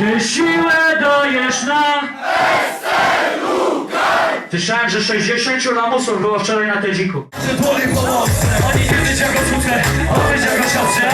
Ty siłę dajesz nam. Słyszałem, że 60 lamusów było wczoraj na Tedziku. Boli pomocy Oni nie wiedzą go słuchę On wiedział go siostrzę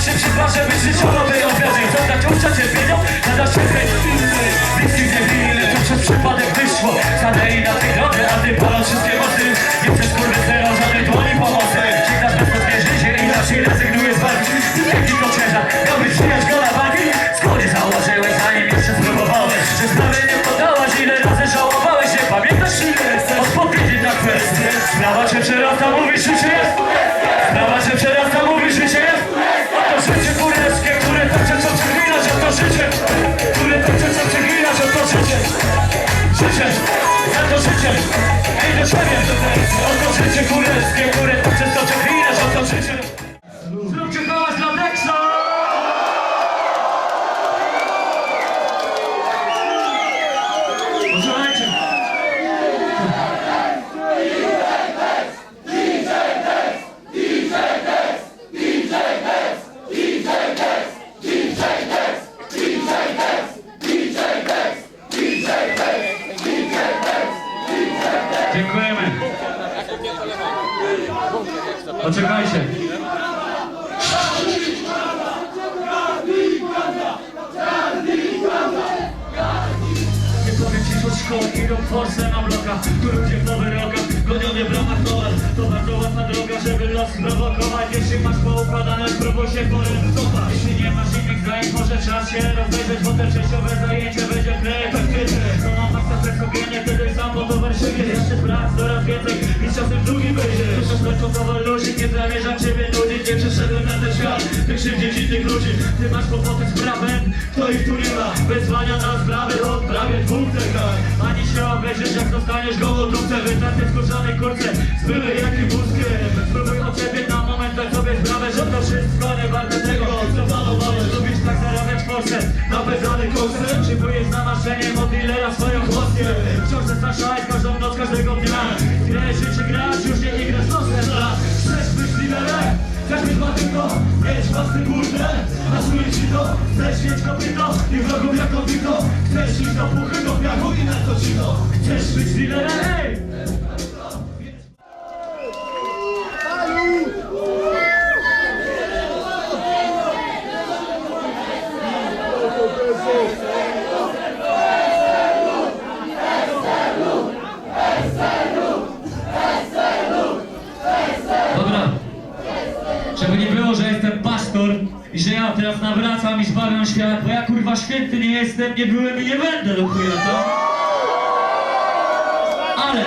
Wystarczający przykład, żeby życiowy objawień Zadać usta cierpieniom, zadasz cierpień Bliskich nie winny, to przez przypadek wyszło. Stanęli na tej drodze, a ty palą wszystkie mocy. Nie przez kurwy zero, żadnej dłoni pomocy. Czekasz bezpłatnie życie i raczej rezygnuje z walki. Jaki to ciężar, miałbyś przyjąć go na walki. Skąd założyłeś, zanim jeszcze spróbowałeś? Że sprawy nie podałaś, ile razy żałowałeś? Nie pamiętasz ile odpowiedzi na kwestię Sprawa cię przerasta, mówisz, że się jest Sprawa cię przerasta, mówisz, że się jest Ej do życie kurewskie, które Dziękujemy. Poczekajcie. W Polsce na blokach Tu ludzie w nowych rokach, goniony w ramach towar To bardzo łatwa droga, żeby los sprowokować Jeśli masz poukładane, spróbuj się porysować Jeśli nie masz innych zajęć, może czas się rozejrzeć Bo te przejściowe zajęcie drugi wyjdzie Słyszysz lekko ludzi, nie zamierzam ciebie nudzić Nie przeszedłem na ten świat, tych krzywdzie ci tych ludzi. Ty masz kłopoty z prawem, kto ich tu nie ma. Wezwania na sprawy od prawie dwóch dekad. Ani się obejrzeć jak dostaniesz gołodupcę Wytarty w skórzanej kurce, z byle jakim wózkiem Spróbuj od ciebie na moment dać sobie sprawę Że to wszystko nie warte tego, co planowałeś Lubisz tak zarabiać w Polsce, na bezany koncert? Przybyjesz na maszenie od dealera swoją chłostkę Wciąż zastraszałeś każdą noc, każdego dnia Grałeś życie grać, już nie igrasz nosem Chcesz być liderem? Chcesz być matynką, mieć własny kurde Pasuje ci to, chcesz mieć kopyto I wrogów jak kopyto Chcesz iść do puchy, do piachu i na to ci to Chcesz być liderem? Dobra. Żeby nie było, że jestem pastor i że ja teraz i zbawiam świat, bo ja kurwa święty nie jestem, nie byłem i nie będę do chuja, to? Ale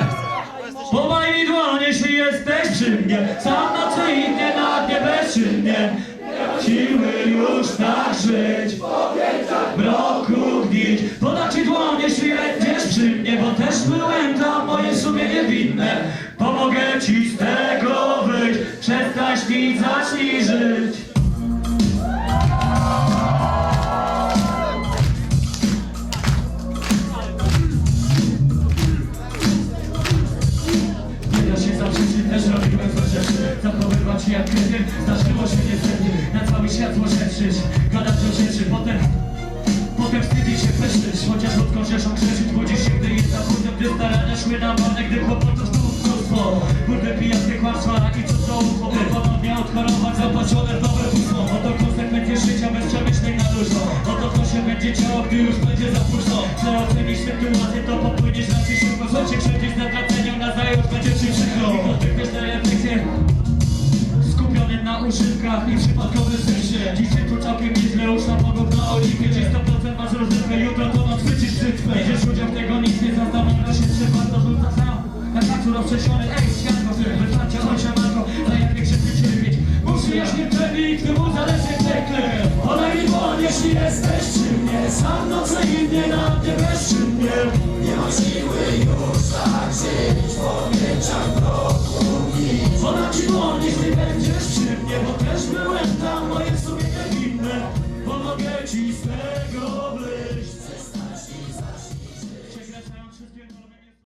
po mojej dłonie, jeśli jesteś przy mnie, sam nocy i dnie na dnie bezczynnie, siły już tak żyć, w mroku gnić. Podam ci dłoń, jeśli będziesz przy mnie, bo też byłem tam, moje sumienie winne. Pomogę ci z tego wyjść, przestań śnić, zacznij rzeszą krzyczyć Budzisz się, gdy jest zachódem Gdy starania szły na marne, gdy kłopotów było mnóstwo Kurde pijackie kłamstwa i co to łatwo By ponownie odchorować w nowe pustwo Oto konsekwencje życia bez przemyśleń na dużo. Oto to się będzie działo, gdy już będzie za późno. Przeocenisz sytuację, to popłyniesz na przyszłość. Co cię krzywdzić na traceniu, na zajutrz będzie ci przykro. I odbytesz te refleksje Skupiony na używkach i przypadkowym bitwy buteleczek tekle Podaj mi woń, jeśli jesteś przy mnie. Sam nocę i mnie na mnie bez mnie Nie. Ma siły już tak żyć. Po pięciach roku nic Podaj ci woń, jeśli będziesz przy mnie. Bo też byłem tam, moje sumienie winne. Pomogę ci z tego